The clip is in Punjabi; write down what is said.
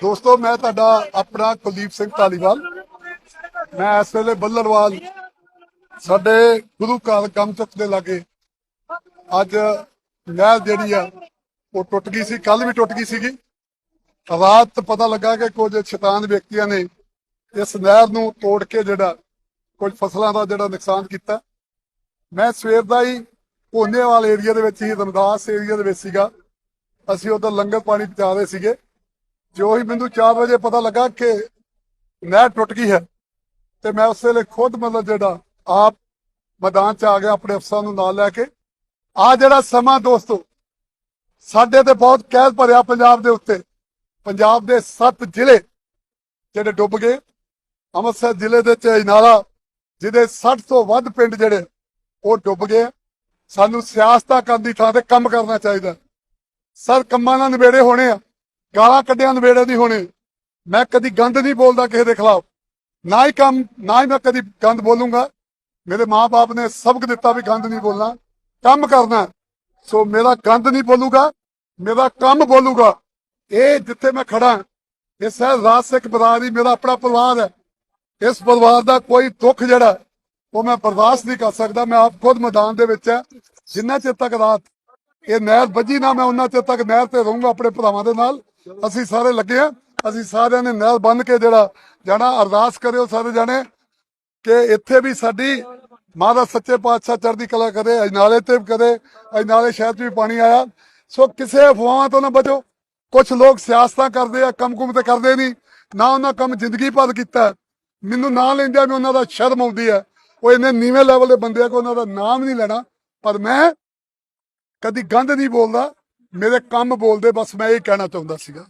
ਦੋਸਤੋ, ਮੈਂ ਤੁਹਾਡਾ ਆਪਣਾ ਕੁਲਦੀਪ ਸਿੰਘ ਧਾਲੀਵਾਲ ਮੈਂ ਇਸ ਵੇਲੇ ਬੱਲਰਵਾਲ ਸਾਡੇ ਗੁਰੂ ਘਰ ਕਮਚਕ ਦੇ ਲਾਗੇ। ਅੱਜ ਨਹਿਰ ਜਿਹੜੀ ਆ, ਉਹ ਟੁੱਟ ਗਈ ਸੀ ਕੱਲ ਵੀ ਟੁੱਟ ਗਈ ਸੀਗੀ। ਰਾਤ ਪਤਾ ਲੱਗਾ ਕਿ ਕੁਝ ਸ਼ੈਤਾਨ ਵਿਅਕਤੀਆਂ ਨੇ ਇਸ ਨਹਿਰ ਨੂੰ ਤੋੜ ਕੇ ਜਿਹੜਾ, ਕੁਝ ਫਸਲਾਂ ਦਾ ਜਿਹੜਾ ਨੁਕਸਾਨ ਕੀਤਾ। ਮੈਂ ਸਵੇਰ ਦਾ ਹੀ ਕੋਨੇਵਾਲ ਏਰੀਆ ਦੇ ਵਿੱਚ ਹੀ, ਰਮਦਾਸ ਏਰੀਆ ਦੇ ਵਿੱਚ ਸੀਗਾ। ਅਸੀਂ ਉਧਰ ਲੰਗਰ ਪਾਣੀ ਪਹੁੰਚਾ ਰਹੇ ਸੀਗੇ। ਜੋ ਹੀ ਮੈਨੂੰ 4 ਵਜੇ ਪਤਾ ਲੱਗਾ ਕਿ ਨਹਿਰ ਟੁੱਟ ਗਈ ਹੈ, ਤੇ ਮੈਂ ਉਸ ਵੇਲੇ ਖੁਦ ਮਤਲਬ ਜਿਹੜਾ ਆਪ ਮੈਦਾਨ ਚ ਆ ਗਿਆ ਆਪਣੇ ਅਫਸਰਾਂ ਨੂੰ ਨਾਲ ਲੈ ਕੇ। ਆ ਜਿਹੜਾ ਸਮਾਂ ਦੋਸਤੋ, ਸਾਡੇ ਤੇ ਬਹੁਤ ਕਹਿਰ ਭਰਿਆ ਪੰਜਾਬ ਦੇ ਉੱਤੇ। ਪੰਜਾਬ ਦੇ 7 ਜ਼ਿਲ੍ਹੇ ਜਿਹੜੇ ਡੁੱਬ ਗਏ। ਅੰਮ੍ਰਿਤਸਰ ਜ਼ਿਲ੍ਹੇ ਦੇ ਚ ਇਨਾਲਾ, ਜਿਹਦੇ 60 ਤੋਂ ਵੱਧ ਪਿੰਡ ਜਿਹੜੇ, ਉਹ ਡੁੱਬ ਗਏ। ਸਾਨੂੰ ਸਿਆਸਤਾਂ ਕਰਨ ਦੀ ਥਾਂ ਤੇ ਕੰਮ ਕਰਨਾ ਚਾਹੀਦਾ। ਸਰ, ਕੰਮਾਂ ਨਾਲ ਨਿਬੇੜੇ ਹੋਣੇ ਆ। ਗਾਲਾਂ ਕੱਢਿਆਂ ਨਿਬੇੜੇ ਨਹੀਂ ਹੋਣੇ। ਮੈਂ ਕਦੀ ਗੰਦ ਨਹੀਂ ਬੋਲਦਾ ਕਿਸੇ ਦੇ ਖਿਲਾਫ। ਨਾ ਹੀ ਕੰਮ, ਨਾ ਹੀ ਮੈਂ ਕਦੀ ਗੰਦ ਬੋਲੂੰਗਾ। ਮੇਰੇ ਮਾਪੇ ਨੇ ਸਬਕ ਦਿੱਤਾ ਵੀ ਗੰਦ ਨਹੀਂ ਬੋਲਣਾ। ਕੰਮ ਕਰਨਾ ਸੋ ਮੇਰਾ ਗੰਦ ਨਹੀਂ ਬੋਲੂਗਾ, ਮੇਰਾ ਕੰਮ ਬੋਲੂਗਾ। ਇਹ ਜਿੱਥੇ ਮੈਂ ਖੜਾ ਇਹ ਸਹਿ ਰਾਜ ਸਿੱਖ ਬਰਾਦਰੀ, ਮੇਰਾ ਆਪਣਾ ਪਰਿਵਾਰ ਹੈ। ਇਸ ਪਰਿਵਾਰ ਦਾ ਕੋਈ ਦੁੱਖ ਜਿਹੜਾ, ਉਹ ਮੈਂ ਬਰਦਾਸ਼ਤ ਨਹੀਂ ਕਰ ਸਕਦਾ। ਮੈਂ ਆਪ ਖੁਦ ਮੈਦਾਨ ਦੇ ਵਿੱਚ ਹੈ। ਜਿੰਨਾ ਚਿਰ ਤੱਕ ਰਾਤ ਇਹ ਨਹਿਰ ਵੱਜੀ ਨਾ, ਮੈਂ ਉਹਨਾਂ ਚਿਰ ਤੱਕ ਨਹਿਰ ਤੇ ਰਹੂੰਗਾ ਆਪਣੇ ਭਰਾਵਾਂ ਦੇ ਨਾਲ। ਅਸੀਂ ਸਾਰੇ ਲੱਗੇ ਆ ਅਸੀਂ ਸਾਰਿਆਂ ਨੇ ਨਹਿਰ ਬੰਨ ਕੇ ਜਿਹੜਾ ਜਾਣਾ, ਅਰਦਾਸ ਕਰਿਓ ਸਾਰੇ ਜਾਣੇ ਕਿ ਇੱਥੇ ਵੀ ਸਾਡੀ ਮਾਂ ਸੱਚੇ ਪਾਤਸ਼ਾਹ ਚੜ੍ਹਦੀ ਕਲਾ ਕਰੇ ਅਜਨਾਲੇ ਤੇ ਵੀ ਕਰੇ ਅਜਨਾਲੇ ਸ਼ਹਿਰ 'ਚ ਵੀ ਪਾਣੀ ਆਇਆ। ਸੋ ਕਿਸੇ ਅਫਵਾਹਾਂ ਤੋਂ ਨਾ ਬਚੋ। ਕੁਝ ਲੋਕ ਸਿਆਸਤਾਂ ਕਰਦੇ ਆ ਕੰਮ ਕੁਮ ਤੇ ਕਰਦੇ ਨਹੀਂ। ਨਾ ਉਹਨਾਂ ਕੰਮ ਜ਼ਿੰਦਗੀ ਭਰ ਕੀਤਾ। ਮੈਨੂੰ ਨਾਂ ਲੈਂਦਿਆਂ ਵੀ ਉਹਨਾਂ ਦਾ ਸ਼ਰਮ ਆਉਂਦੀ ਹੈ। ਉਹ ਇੰਨੇ ਨੀਵੇਂ ਲੈਵਲ ਦੇ ਬੰਦੇ ਆ ਕਿ ਉਹਨਾਂ ਦਾ ਨਾਮ ਨਹੀਂ ਲੈਣਾ। ਪਰ ਮੈਂ ਕਦੀ ਗੰਦ ਨਹੀਂ ਬੋਲਦਾ ਮੇਰੇ ਕੰਮ ਬੋਲਦੇ ਬਸ ਮੈਂ ਇਹ ਕਹਿਣਾ ਚਾਹੁੰਦਾ ਸੀਗਾ।